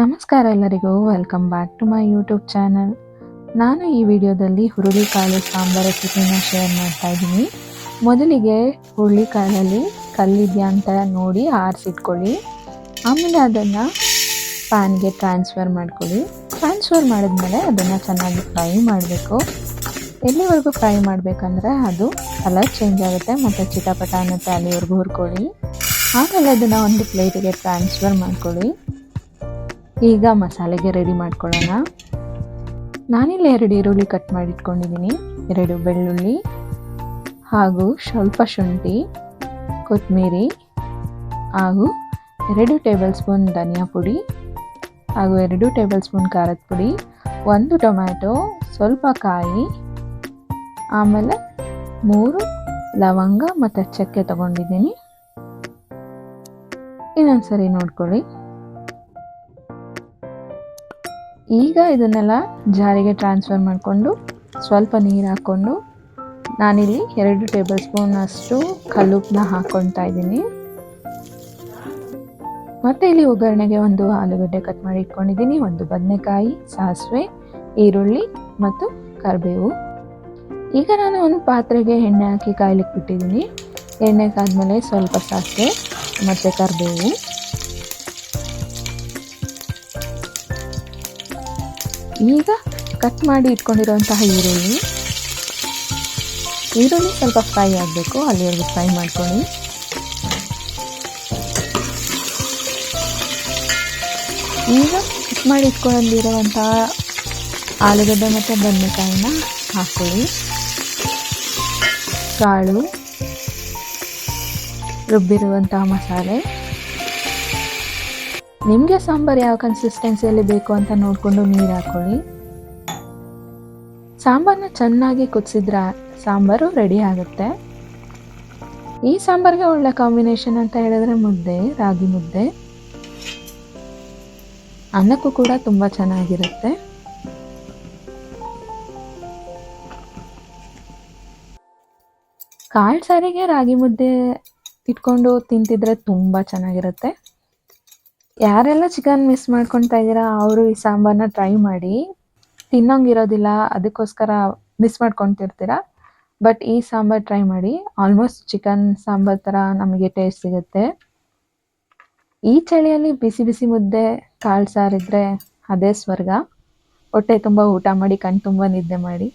ನಮಸ್ಕಾರ ಎಲ್ಲರಿಗೂ. Welcome back to my YouTube channel ನಾನು ಈ ವಿಡಿಯೋದಲ್ಲಿ ಹುರುಳಿಕಾಳು ಸಾಂಬಾರ್ ರೆಸಿಪಿನ ಶೇರ್ ಮಾಡ್ತಾ ಇದ್ದೀನಿ. ಮೊದಲಿಗೆ ಹುರುಳಿಕಾಳಲ್ಲಿ ಕಲ್ಲಿದೆಯಾ ಅಂತ ನೋಡಿ ಆರಿಸಿಟ್ಕೊಳ್ಳಿ. ಆಮೇಲೆ ಅದನ್ನು ಪ್ಯಾನ್ಗೆ ಟ್ರಾನ್ಸ್ಫರ್ ಮಾಡ್ಕೊಳ್ಳಿ. ಟ್ರಾನ್ಸ್ಫರ್ ಮಾಡಿದ್ಮೇಲೆ ಅದನ್ನು ಚೆನ್ನಾಗಿ ಫ್ರೈ ಮಾಡಬೇಕು. ಎಲ್ಲಿವರೆಗೂ ಫ್ರೈ ಮಾಡಬೇಕಂದ್ರೆ ಅದು ಕಲರ್ ಚೇಂಜ್ ಆಗುತ್ತೆ ಮತ್ತು ಚಿಟಪಟ ಅನ್ನತ್ತೆ ಅಲ್ಲಿವರೆಗೂ ಹುರ್ಕೊಳ್ಳಿ. ಆಮೇಲೆ ಅದನ್ನು ಒಂದು ಪ್ಲೇಟಿಗೆ ಟ್ರಾನ್ಸ್ಫರ್ ಮಾಡ್ಕೊಳ್ಳಿ. ಈಗ ಮಸಾಲೆಗೆ ರೆಡಿ ಮಾಡ್ಕೊಳ್ಳೋಣ. ನಾನಿಲ್ಲಿ ಎರಡು ಈರುಳ್ಳಿ ಕಟ್ ಮಾಡಿಟ್ಕೊಂಡಿದ್ದೀನಿ. ಎರಡು ಬೆಳ್ಳುಳ್ಳಿ ಹಾಗೂ ಸ್ವಲ್ಪ ಶುಂಠಿ ಕೊತ್ತಂಬರಿ ಹಾಗೂ ಎರಡು ಟೇಬಲ್ ಸ್ಪೂನ್ ಧನಿಯಾ ಪುಡಿ ಹಾಗೂ ಎರಡು ಟೇಬಲ್ ಸ್ಪೂನ್ ಖಾರದ ಪುಡಿ, ಒಂದು ಟೊಮ್ಯಾಟೊ, ಸ್ವಲ್ಪ ಕಾಯಿ, ಆಮೇಲೆ ಮೂರು ಲವಂಗ ಮತ್ತು ಚಕ್ಕೆ ತಗೊಂಡಿದ್ದೀನಿ. ಇನ್ನೊಂದ್ಸರಿ ನೋಡ್ಕೊಳ್ಳಿ. ಈಗ ಇದನ್ನೆಲ್ಲ ಜಾರಿಗೆ ಟ್ರಾನ್ಸ್ಫರ್ ಮಾಡಿಕೊಂಡು ಸ್ವಲ್ಪ ನೀರು ಹಾಕ್ಕೊಂಡು ನಾನಿಲ್ಲಿ ಎರಡು ಟೇಬಲ್ ಸ್ಪೂನ್ ಅಷ್ಟು ಕಲ್ಲುಪ್ಪನ್ನ ಹಾಕ್ಕೊಳ್ತಾ ಇದ್ದೀನಿ. ಮತ್ತು ಇಲ್ಲಿ ಒಗ್ಗರಣೆಗೆ ಒಂದು ಆಲೂಗಡ್ಡೆ ಕಟ್ ಮಾಡಿ ಇಟ್ಕೊಂಡಿದ್ದೀನಿ. ಒಂದು ಬದನೆಕಾಯಿ, ಸಾಸಿವೆ, ಈರುಳ್ಳಿ ಮತ್ತು ಕರಿಬೇವು. ಈಗ ನಾನು ಒಂದು ಪಾತ್ರೆಗೆ ಎಣ್ಣೆ ಹಾಕಿ ಕಾಯ್ಲಿಕ್ಕೆ ಬಿಟ್ಟಿದ್ದೀನಿ ಎಣ್ಣೆ ಕಾದ್ಮೇಲೆ ಸ್ವಲ್ಪ ಸಾಸಿವೆ ಮತ್ತು ಕರಿಬೇವು. ಈಗ ಕಟ್ ಮಾಡಿ ಇಟ್ಕೊಂಡಿರುವಂತಹ ಈರುಳ್ಳಿ. ಈರುಳ್ಳಿ ಸ್ವಲ್ಪ ಫ್ರೈ ಆಗಬೇಕು ಅಲ್ಲಿವರೆಗೂ ಫ್ರೈ ಮಾಡ್ಕೊಳ್ಳಿ. ಈಗ ಕಟ್ ಮಾಡಿ ಇಟ್ಕೊಂಡಿರುವಂತಹ ಆಲೂಗಡ್ಡೆ ಮತ್ತು ಬದನೆಕಾಯಿನ ಹಾಕ್ಕೊಳ್ಳಿ ಕಾಳು, ರುಬ್ಬಿರುವಂತಹ ಮಸಾಲೆ. ನಿಮಗೆ ಸಾಂಬಾರು ಯಾವ ಕನ್ಸಿಸ್ಟೆನ್ಸಿಯಲ್ಲಿ ಬೇಕು ಅಂತ ನೋಡಿಕೊಂಡು ನೀರು ಹಾಕ್ಕೊಳ್ಳಿ ಸಾಂಬಾರನ್ನ ಚೆನ್ನಾಗಿ ಕುದಿಸಿದ್ರೆ ಸಾಂಬಾರು ರೆಡಿ ಆಗುತ್ತೆ. ಈ ಸಾಂಬಾರಿಗೆ ಒಳ್ಳೆ ಕಾಂಬಿನೇಷನ್ ಅಂತ ಹೇಳಿದ್ರೆ ಮುದ್ದೆ, ರಾಗಿ ಮುದ್ದೆ. ಅನ್ನಕ್ಕೂ ಕೂಡ ತುಂಬ ಚೆನ್ನಾಗಿರುತ್ತೆ. ಕಾಳು ಸಾರಿಗೆ ರಾಗಿ ಮುದ್ದೆ ಇಟ್ಕೊಂಡು ತಿಂತಿದ್ರೆ ತುಂಬ ಚೆನ್ನಾಗಿರುತ್ತೆ. ಯಾರೆಲ್ಲ ಚಿಕನ್ ಮಿಸ್ ಮಾಡ್ಕೊತಾ ಇದ್ದೀರಾ, ಅವರು ಈ ಸಾಂಬಾರನ್ನ ಟ್ರೈ ಮಾಡಿ. ತಿನ್ನಂಗಿರೋದಿಲ್ಲ, ಅದಕ್ಕೋಸ್ಕರ ಮಿಸ್ ಮಾಡ್ಕೊತಿರ್ತೀರ. ಬಟ್ ಈ ಸಾಂಬಾರ್ ಟ್ರೈ ಮಾಡಿ ಆಲ್ಮೋಸ್ಟ್ ಚಿಕನ್ ಸಾಂಬಾರ್ ಥರ ನಮಗೆ ಟೇಸ್ಟ್ ಸಿಗುತ್ತೆ. ಈ ಚಳಿಯಲ್ಲಿ ಬಿಸಿ ಬಿಸಿ ಮುದ್ದೆ, ಕಾಳು ಸಾರಿದ್ರೆ ಅದೇ ಸ್ವರ್ಗ. ಹೊಟ್ಟೆ ತುಂಬ ಊಟ ಮಾಡಿ, ಕಣ್ ತುಂಬ ನಿದ್ದೆ ಮಾಡಿ.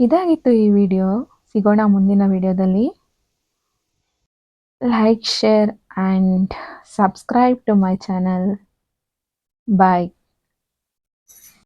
ಇದಾಗಿತ್ತು ಈ ವಿಡಿಯೋ ಸಿಗೋಣ ಮುಂದಿನ ವಿಡಿಯೋದಲ್ಲಿ like share and subscribe to my channel. Bye